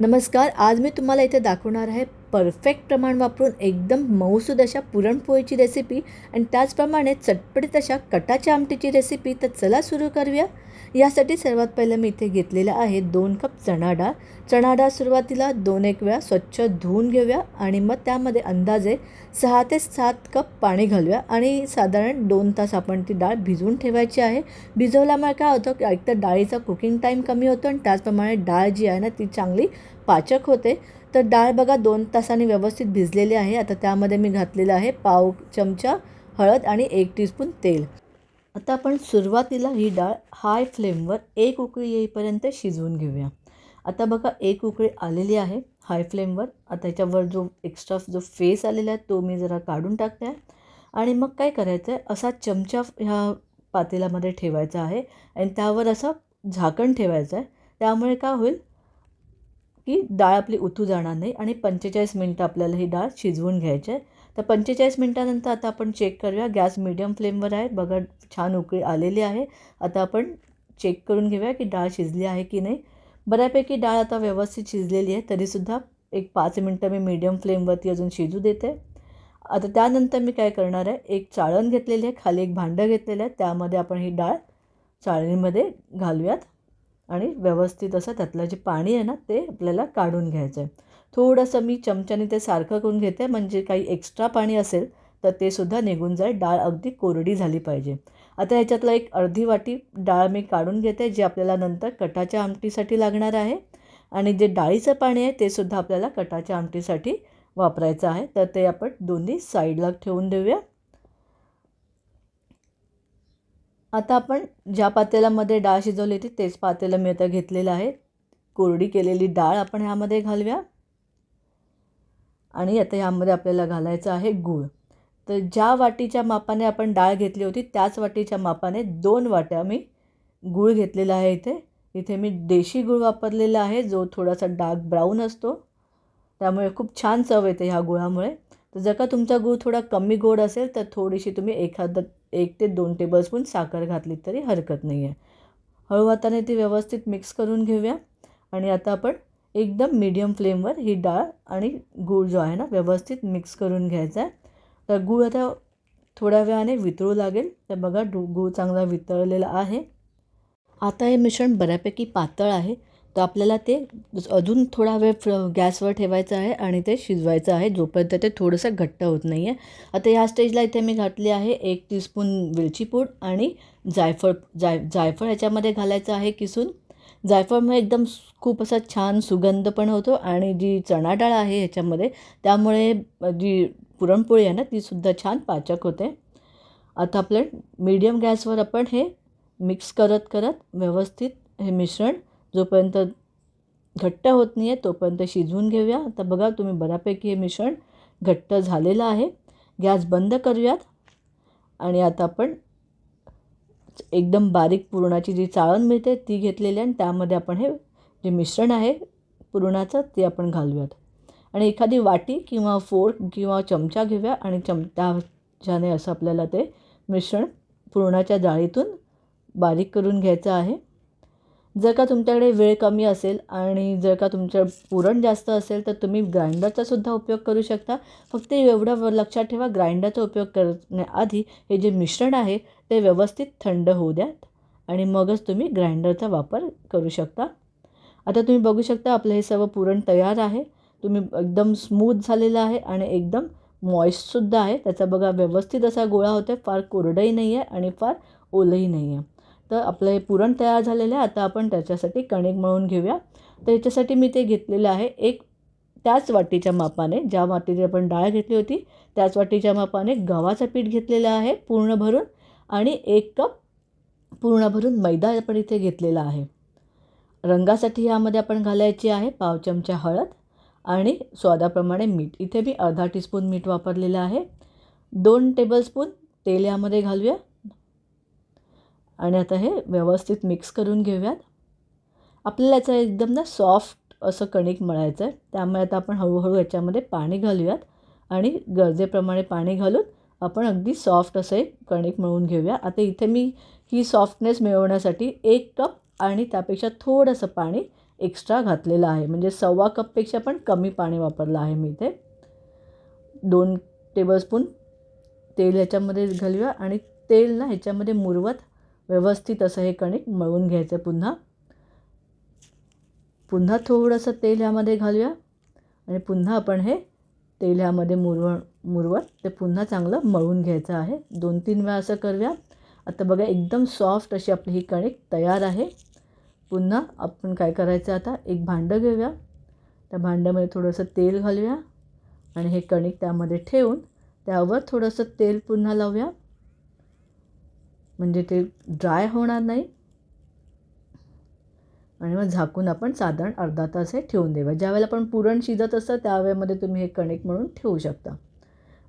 नमस्कार आज मी तुम्हाला इथे दाखवणार आहे परफेक्ट प्रमाण वापरून एकदम मऊसूद अशा पुरणपोळीची रेसिपी आणि त्याचप्रमाणे चटपटीत अशा कटाच्या आमटीची रेसिपी तर चला सुरू करूया. यासाठी सर्वात पहिलं मी इथे घेतलेलं आहे दोन कप चणा डाळ. चणा डाळ सुरुवातीला दोन एक वेळा स्वच्छ धुवून घेऊया आणि मग त्यामध्ये अंदाजे सहा ते सात कप पाणी घालूया आणि साधारण दोन तास आपण ती डाळ भिजवून ठेवायची आहे. भिजवल्यामुळे काय होतं की एकतर डाळीचा कुकिंग टाईम कमी होतो आणि त्याचप्रमाणे डाळ जी आहे ना ती चांगली पाचक होते. तर डाळ बघा दोन तासांनी व्यवस्थित भिजलेली आहे. आता त्यामध्ये मी घातलेलं आहे पाव चमचा हळद आणि एक टीस्पून तेल. आता आपण सुरुवातीला ही डाळ हाय फ्लेमवर एक उकळी येईपर्यंत शिजवून घेऊया. आता बघा एक उकळी आलेली आहे हाय फ्लेमवर आता याच्यावर जो एक्स्ट्रा जो फेस आलेला आहे तो मी जरा काढून टाकते. आहे आणि मग काय करायचं आहे असा चमचा ह्या पातेल्यामध्ये ठेवायचा आहे आणि त्यावर असं झाकण ठेवायचं आहे त्यामुळे काय होईल की डाळ आपली उतू जाणार नाही आणि पंचेचाळीस मिनटं आपल्याला ही डाळ शिजवून घ्यायची आहे. तर पंचेचाळीस मिनटानंतर आता आपण चेक करूया. गॅस मिडियम फ्लेमवर आहे. बघा छान उकळी आलेली आहे. आता आपण चेक करून घेऊया की डाळ शिजली आहे की नाही. बऱ्यापैकी डाळ आता व्यवस्थित शिजलेली आहे तरीसुद्धा एक पाच मिनटं मी मीडियम फ्लेमवरती अजून शिजू देते. आता त्यानंतर मी काय करणार आहे एक चाळण घेतलेली आहे खाली एक भांडं घेतलेलं आहे त्यामध्ये आपण ही डाळ चाळणीमध्ये घालूयात. आणि व्यवस्थित असं त्यातलं जे पाणी आहे ना ते आपल्याला काढून घ्यायचं आहे. थोडंसं मी चमच्याने ते सारखं करून घेते म्हणजे काही एक्स्ट्रा पाणी असेल तर ते सुद्धा निघून जाईल डाळ अगदी कोरडी झाली पाहिजे. आता ह्याच्यातलं एक अर्धी वाटी डाळ मी काढून घेते जे आपल्याला नंतर कटाच्या आमटीसाठी लागणार आहे. आणि जे डाळीचं पाणी आहे ते सुद्धा आपल्याला कटाच्या आमटीसाठी वापरायचं आहे. तर ते आपण दोन्ही साईडला ठेवून देऊया. आता आपण ज्या पातेल्यामध्ये डाळ शिजवली होती तेच पातेलं मी आता घेतलेलं आहे. कोरडी केलेली डाळ आपण ह्यामध्ये घालूया. आणि आता ह्यामध्ये आपल्याला घालायचं आहे गूळ. तर ज्या वाटीच्या मापाने आपण डाळ घेतली होती त्याच वाटीच्या मापाने दोन वाट्या मी गूळ घेतलेला आहे इथे. इथे मी देशी गूळ वापरलेला आहे जो थोडासा डार्क ब्राऊन असतो. त्यामुळे खूप छान चव येते ह्या गुळामुळे. तर जर का तुमचा गूळ थोडा कमी गोड असेल तर थोडीशी तुम्ही एखादं एक ते दोन टेबलस्पून साखर घातली तरी हरकत नाही आहे हळू हाताने ती व्यवस्थित मिक्स करून घेऊया. आणि आता आपण एकदम मीडियम फ्लेमवर ही डाळ आणि गूळ जो आहे ना व्यवस्थित मिक्स करून घ्यायचा आहे. तर गूळ आता थोड्या वेळाने वितळू लागेल. तर बघा डू गूळ चांगला वितळलेला आहे. आता हे मिश्रण बऱ्यापैकी पातळ आहे. तर आपल्याला ते अजून थोडा वेळ फ्र गॅसवर ठेवायचं आहे आणि ते शिजवायचं आहे. जोपर्यंत ते थोडंसं घट्ट होत नाही आहे आता या स्टेजला इथे मी घातली आहे एक टीस्पून वेलची पूड आणि जायफळ जाय जायफळ ह्याच्यामध्ये घालायचं आहे किसून. जायफळमुळे म्हणजे एकदम खूप असा छान सुगंध पण होतो आणि जी चणा डाळ आहे ह्याच्यामध्ये त्यामुळे जी पुरणपोळी आहे ना तीसुद्धा छान पाचक होते. आता आपलं मीडियम गॅसवर आपण हे मिक्स करत करत व्यवस्थित हे मिश्रण जोपर्यंत घट्ट होत नाही आहे तोपर्यंत शिजवून घेऊया. आता बघा तुम्ही बऱ्यापैकी हे मिश्रण घट्ट झालेलं आहे. गॅस बंद करूयात. आणि आता आपण एकदम बारीक पुरणाची जी चाळण मिळते ती घेतलेली आणि त्यामध्ये आपण हे जे मिश्रण आहे पुरणाचं ते आपण घालूयात. आणि एखादी वाटी किंवा फोर्क किंवा चमचा घेऊया आणि चमच्याने असं आपल्याला ते मिश्रण पुरणाच्या जाळीतून बारीक करून घ्यायचं आहे. जर का तुमच्याकडे वेळ कमी असेल आणि जर का तुमच्या पुरण जास्त असेल तर तुम्ही ग्राइंडरचा सुद्धा उपयोग करू शकता. फक्त एवढं लक्षात ठेवा ग्राइंडरचा उपयोग करण्याआधी हे जे मिश्रण आहे ते व्यवस्थित थंड होऊ द्यात आणि मगच तुम्ही ग्राइंडरचा वापर करू शकता. आता तुम्ही बघू शकता आपलं हे सर्व पुरण तयार आहे. तुम्ही एकदम स्मूथ झालेलं आहे आणि एकदम मॉइस्टसुद्धा आहे. त्याचा बघा व्यवस्थित असा गोळा होतो आहे फार कोरडंही नाही आहे आणि फार ओलंही नाही आहे तर आपलं हे पुरण तयार झालेलं आहे. आता आपण त्याच्यासाठी कणिक मळून घेऊया. तर याच्यासाठी मी ते घेतलेलं आहे. एक त्याच वाटीच्या मापाने ज्या वाटीची आपण डाळ घेतली होती त्याच वाटीच्या मापाने गव्हाचं पीठ घेतलेलं आहे पूर्ण भरून आणि एक कप पूर्ण भरून मैदा आपण इथे घेतलेला आहे. रंगासाठी यामध्ये आपण घालायची आहे पाव चमचा हळद आणि स्वादाप्रमाणे मीठ. इथे मी अर्धा टीस्पून मीठ वापरलेलं आहे. दोन टेबलस्पून तेल यामध्ये घालूया. आणि आता हे व्यवस्थित मिक्स करून घेऊयात. आपल्याला याचं एकदम ना सॉफ्ट असं कणिक मळायचं आहे. त्यामुळे आता आपण हळूहळू याच्यामध्ये पाणी घालूयात. आणि गरजेप्रमाणे पाणी घालून आपण अगदी सॉफ्ट असं एक कणिक मळून घेऊया. आता इथे मी ही सॉफ्टनेस मिळवण्यासाठी एक कप आणि त्यापेक्षा थोडंसं पाणी एक्स्ट्रा घातलेलं आहे. म्हणजे सव्वा कपपेक्षा पण कमी पाणी वापरलं आहे मी इथे. दोन टेबलस्पून तेल ह्याच्यामध्ये घालूया. आणि तेल ना ह्याच्यामध्ये मुरवत व्यवस्थित असं हे कणिक मळून घ्यायचं पुन्हा. पुन्हा थोडंसं तेल ह्यामध्ये घालूया. आणि पुन्हा आपण हे तेल ह्यामध्ये मुरवण मुरवत ते पुन्हा चांगलं मळून घ्यायचं आहे. दोन तीन वेळा असं करूया. आता बघा एकदम सॉफ्ट अशी आपली ही कणिक तयार आहे. पुन्हा आपण काय करायचं आता? एक भांडं घेऊया. त्या भांड्यामध्ये थोडंसं तेल घालूया. आणि हे कणिक त्यामध्ये ठेवून त्यावर थोडंसं तेल पुन्हा लावूया. म्हणजे ते ड्राय होणार नाही. आणि मग झाकून आपण साधारण अर्धा तास हे ठेवून देऊया. ज्यावेळेला आपण पुरण शिजत असतं त्यावेळेमध्ये तुम्ही हे कणिक म्हणून ठेवू शकता.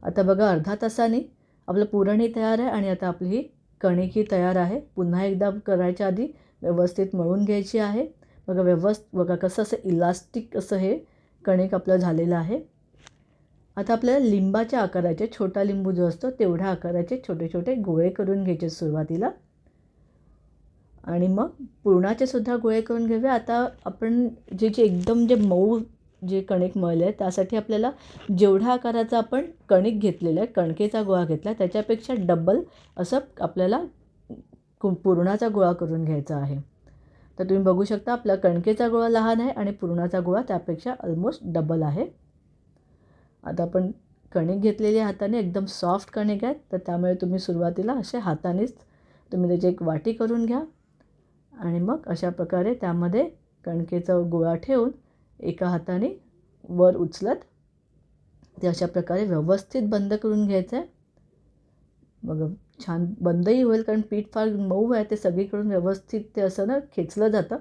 आता बघा अर्धा तासाने आपलं पुरणही तयार आहे आणि आता आपली ही कणिकही तयार आहे. पुन्हा एकदा करायच्या आधी व्यवस्थित मळून घ्यायची आहे. बघा व्यवस्थ बघा कसं असं इलास्टिक असं हे कणिक आपलं झालेलं आहे. आता आपल्याला लिंबाच्या आकाराचे छोटा लिंबू जो असतो तेवढ्या आकाराचे छोटे छोटे गोळे करून घ्यायचे सुरुवातीला. आणि मग पुरणाचे सुद्धा गोळे करून घेऊया. आता आपण जे जे एकदम जे मऊ जे कणिक मळले आहे त्यासाठी आपल्याला जेवढ्या आकाराचा आपण कणिक घेतलेलं आहे कणकेचा गोळा घेतला त्याच्यापेक्षा डबल असं आपल्याला कु पुरणाचा गोळा करून घ्यायचा आहे. तर तुम्ही बघू शकता आपला कणकेचा गोळा लहान आहे आणि पुरणाचा गोळा त्यापेक्षा ऑलमोस्ट डबल आहे. आता आपण कणिक घेतलेली हाताने एकदम सॉफ्ट कणिक आहेत तर त्यामुळे तुम्ही सुरुवातीला असे हातानेच तुम्ही त्याची एक वाटी करून घ्या. आणि मग अशा प्रकारे त्यामध्ये कणकेचा गोळा ठेवून एका हाताने वर उचलत ते अशा प्रकारे व्यवस्थित बंद करून घ्यायचं आहे मग छान बंदही होईल कारण पीठ फार मऊ आहे ते सगळीकडून व्यवस्थित ते असं ना खेचलं जातं.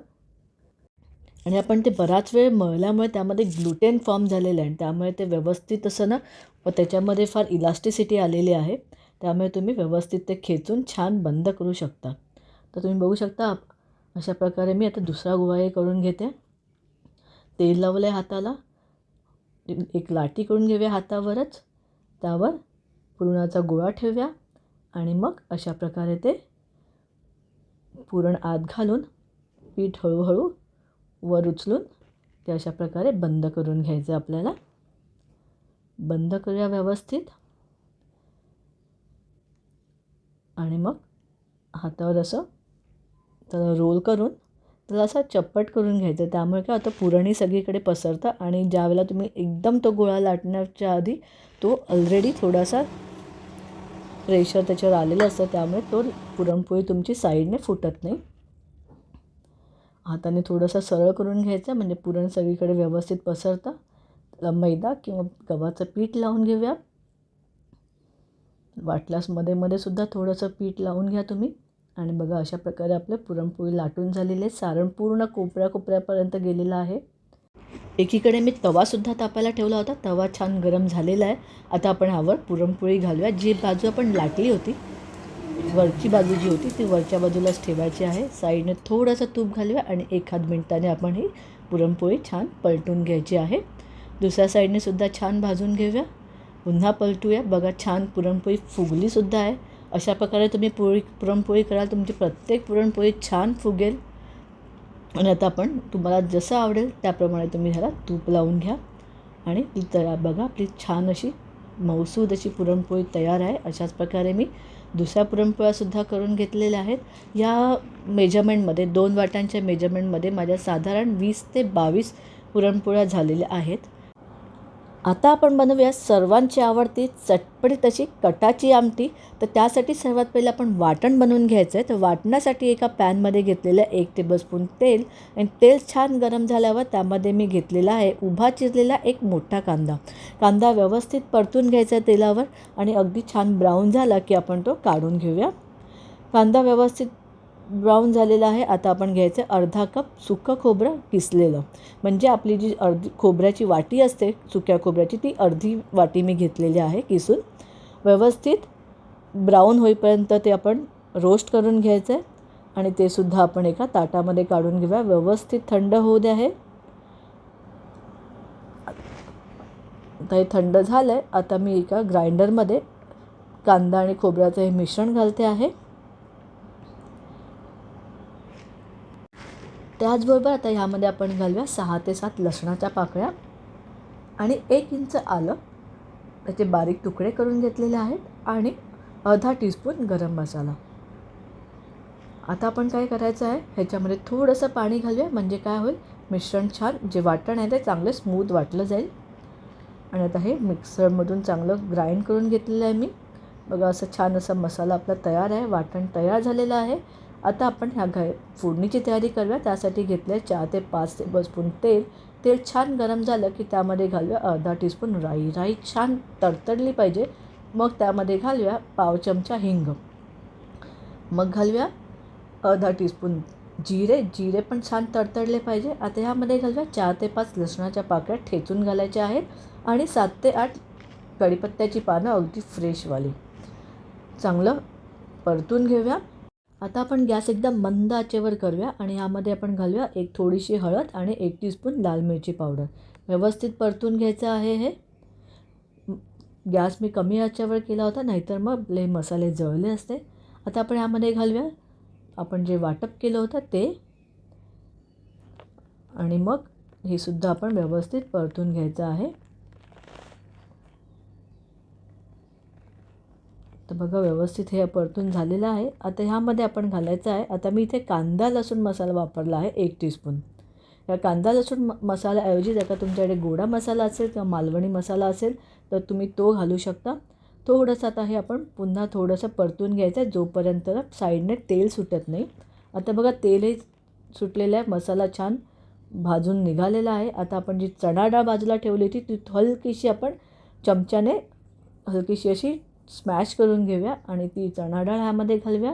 आणि आपण ते बराच वेळ मळल्यामुळे त्यामध्ये ग्लुटेन फॉर्म झालेलं आहे आणि त्यामुळे ते व्यवस्थित असं ना व त्याच्यामध्ये फार इलास्टिसिटी आलेली आहे. त्यामुळे तुम्ही व्यवस्थित ते खेचून छान बंद करू शकता. तर तुम्ही बघू शकता अशा प्रकारे मी आता दुसरा गोळाही करून घेते. तेल लावलं आहे हाताला. एक लाटी करून घेऊया हातावरच. त्यावर पुरणाचा गोळा ठेवूया आणि मग अशा प्रकारे ते पुरण आत घालून पीठ हळूहळू वर उचलून ते अशा प्रकारे बंद करून घ्यायचं आपल्याला. बंद करूया व्यवस्थित. आणि मग हातावर असं त्याला रोल करून त्याला असा चप्पट करून घ्यायचं. त्यामुळे काय होतं पुरणी सगळीकडे पसरतं आणि ज्यावेळेला तुम्ही एकदम तो गोळा लाटण्याच्या आधी तो ऑलरेडी थोडासा प्रेशर त्याच्यावर आलेलं असतं त्यामुळे तो पुरणपोळी तुमची साईडने फुटत नाही. हाताने थोडंसं सरळ करून घ्यायचं म्हणजे पुरण सगळीकडे व्यवस्थित पसरतं. मैदा किंवा गव्हाचं पीठ लावून घेऊया. वाटल्यास मध्ये मध्ये सुद्धा थोडंसं पीठ लावून घ्या तुम्ही. आणि बघा अशा प्रकारे आपलं पुरणपोळी लाटून झालेली आहे. सारण पूर्ण कोपऱ्या कोपऱ्यापर्यंत गेलेलं आहे. एकीकडे मी तवासुद्धा तापायला ठेवला होता. तवा छान गरम झालेला आहे. आता आपण ह्यावर पुरणपोळी घालूया. जी बाजू आपण लाटली होती वरची बाजू जी होती ती वरच्या बाजूलाच ठेवायची आहे. साईडने थोडंसं तूप घालूया आणि एखाद मिनटाने आपण ही पुरणपोळी छान पलटून घ्यायची आहे. दुसऱ्या साईडने सुद्धा छान भाजून घेऊया. पुन्हा पलटूया. बघा छान पुरणपोळी फुगलीसुद्धा आहे. अशा प्रकारे तुम्ही पोळी पुरणपोळी कराल तुमची प्रत्येक पुरणपोळी छान फुगेल. आणि आता आपण तुम्हाला जसं आवडेल त्याप्रमाणे तुम्ही ह्याला तूप लावून घ्या. आणि ती तयार बघा आपली छान अशी मौसूद अशी पुरणपोळी तयार आहे. अशाच प्रकारे मी दुसऱ्या पुरणपोळ्यासुद्धा करून घेतलेल्या आहेत. या मेजरमेंटमध्ये दोन वाट्यांच्या मेजरमेंटमध्ये माझ्या साधारण वीस ते बावीस पुरणपोळ्या झालेल्या आहेत. आता आपण बनवूया सर्वांची आवडती चटपटीत अशी कटाची आमटी. तर त्यासाठी सर्वात पहिले आपण वाटण बनवून घ्यायचं आहे तर वाटण्यासाठी एका पॅनमध्ये घेतलेलं एक टेबलस्पून तेल आणि तेल छान गरम झाल्यावर त्यामध्ये मी घेतलेला आहे उभा चिरलेला एक मोठा कांदा. कांदा व्यवस्थित परतून घ्यायचा तेलावर आणि अगदी छान ब्राऊन झाला की आपण तो काढून घेऊया. कांदा व्यवस्थित ब्राऊन झालेलं आहे. आता आपण घ्यायचं अर्धा कप सुकं खोबरं किसलेलं. म्हणजे आपली जी अर्धी खोबऱ्याची वाटी असते सुक्या खोबऱ्याची ती अर्धी वाटी मी घेतलेली आहे किसून. व्यवस्थित ब्राऊन होईपर्यंत ते आपण रोस्ट करून घ्यायचं आहे. आणि ते सुद्धा आपण एका ताटामध्ये काढून घेऊया. व्यवस्थित थंड होऊ द्या हे. आता हे थंड झालं आहे आता मी एका ग्राइंडरमध्ये कांदा आणि खोबऱ्याचं हे मिश्रण घालते आहे. त्याचबरोबर आता ह्यामध्ये आपण घालूया सहा ते सात लसणाच्या पाकळ्या. आणि एक इंच आलं त्याचे बारीक तुकडे करून घेतलेले आहेत. आणि अर्धा टीस्पून गरम मसाला. आता आपण काय करायचं आहे ह्याच्यामध्ये थोडंसं पाणी घालूया. म्हणजे काय होईल मिश्रण छान जे वाटण आहे ते चांगलं स्मूथ वाटलं जाईल. आणि आता हे मिक्सरमधून चांगलं ग्राइंड करून घेतलेलं आहे मी. बघा असं छान असा मसाला आपला तयार आहे वाटण तयार झालेलं आहे. आता आपण ह्या घ फोडणीची तयारी करूया. त्यासाठी घेतल्या चार ते पाच टेबलस्पून तेल. तेल छान गरम झालं की त्यामध्ये घालूया अर्धा टीस्पून राई. राई छान तडतडली पाहिजे. मग त्यामध्ये घालूया पाव चमचा हिंग. मग घालूया अर्धा टीस्पून जिरे. जिरे पण छान तडतडले पाहिजे. आता ह्यामध्ये घालूया चार ते पाच लसणाच्या पाकळ्या ठेचून घालायच्या आहेत आणि सात ते आठ कढीपत्त्याची पानं अगदी फ्रेशवाली चांगलं परतून घेऊया. आता आपण गॅस एकदम मंद आचेवर करूया आणि ह्यामध्ये आपण घालूया एक थोडीशी हळद आणि एक टीस्पून लाल मिरची पावडर. व्यवस्थित परतून घ्यायचं आहे हे. गॅस मी कमी आचेवर केला होता नाहीतर मग ले मसाले जळले असते. आता आपण ह्यामध्ये घालूया. आपण जे वाटप केलं होतं ते. आणि मग हे सुद्धा आपण व्यवस्थित परतून घ्यायचं आहे. तर बघा व्यवस्थित हे परतून झालेलं आहे. आता ह्यामध्ये आपण घालायचं आहे. आता मी इथे कांदा लसूण मसाला वापरला आहे एक टीस्पून या कांदा लसूण म मसाल्याऐवजी जर का तुमच्याकडे गोडा मसाला असेल किंवा मालवणी मसाला असेल तर तुम्ही तो घालू शकता. थोडंसं आता हे आपण पुन्हा थोडंसं परतून घ्यायचं आहे. जोपर्यंत साईडने तेल सुटत नाही. आता बघा तेलही सुटलेलं आहे. मसाला छान भाजून निघालेला आहे. आता आपण जी चणा डाळ बाजूला ठेवली होती ती हलकीशी आपण चमच्याने हलकीशी अशी स्मॅश करून घेऊया आणि ती चणा डाळ ह्यामध्ये घालूया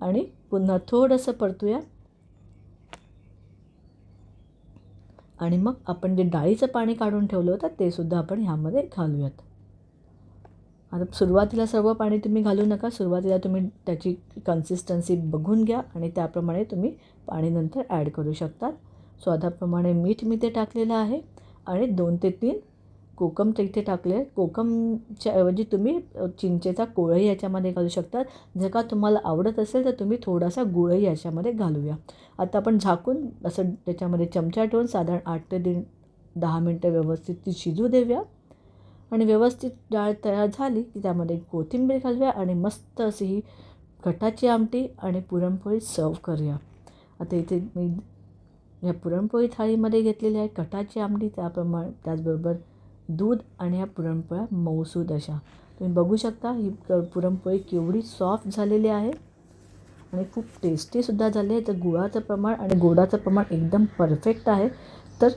आणि पुन्हा थोडंसं परतूया. आणि मग आपण जे डाळीचं पाणी काढून ठेवलं होतं ते सुद्धा आपण ह्यामध्ये घालूयात. आता सुरुवातीला सर्व पाणी तुम्ही घालू नका सुरुवातीला तुम्ही त्याची कन्सिस्टन्सी बघून घ्या आणि त्याप्रमाणे तुम्ही पाणी नंतर ॲड करू शकतात. स्वादाप्रमाणे मीठ मी ते टाकलेलं आहे आणि दोन ते तीन कोकम ते इथे टाकले कोकमच्या ऐवजी तुम्ही चिंचेचा कोळही याच्यामध्ये घालू शकतात जर का तुम्हाला आवडत असेल तर तुम्ही थोडासा गुळही याच्यामध्ये घालूया. आता आपण झाकून असं त्याच्यामध्ये चमचा ठेवून साधारण आठ ते दीड दहा मिनटं व्यवस्थित ती शिजू देऊया. आणि व्यवस्थित डाळ तयार झाली की त्यामध्ये कोथिंबीर घालूया आणि मस्त अशी ही कटाची आमटी आणि पुरणपोळी सर्व करूया. आता इथे मी या पुरणपोळी थाळीमध्ये घेतलेली आहे कटाची आमटी. त्याप्रमाणे त्याचबरोबर दूध आणि ह्या पुरणपोळ्या मऊसूद अशा. तुम्ही बघू शकता ही पुरणपोळी केवढी सॉफ्ट झालेली आहे आणि खूप टेस्टीसुद्धा झाली आहे. तर गुळाचं प्रमाण आणि गोडाचं प्रमाण एकदम परफेक्ट आहे. तर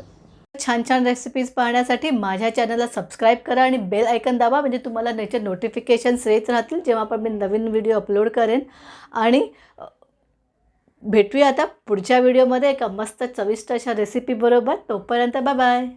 छान छान रेसिपीज पाहण्यासाठी माझ्या चॅनलला सबस्क्राईब करा आणि बेल ऐकन दाबा म्हणजे तुम्हाला त्याचे नोटिफिकेशन्स येत राहतील जेव्हा पण मी नवीन व्हिडिओ अपलोड करेन. आणि भेटूया आता पुढच्या व्हिडिओमध्ये एका मस्त चविष्ट अशा रेसिपीबरोबर तोपर्यंत बाय बाय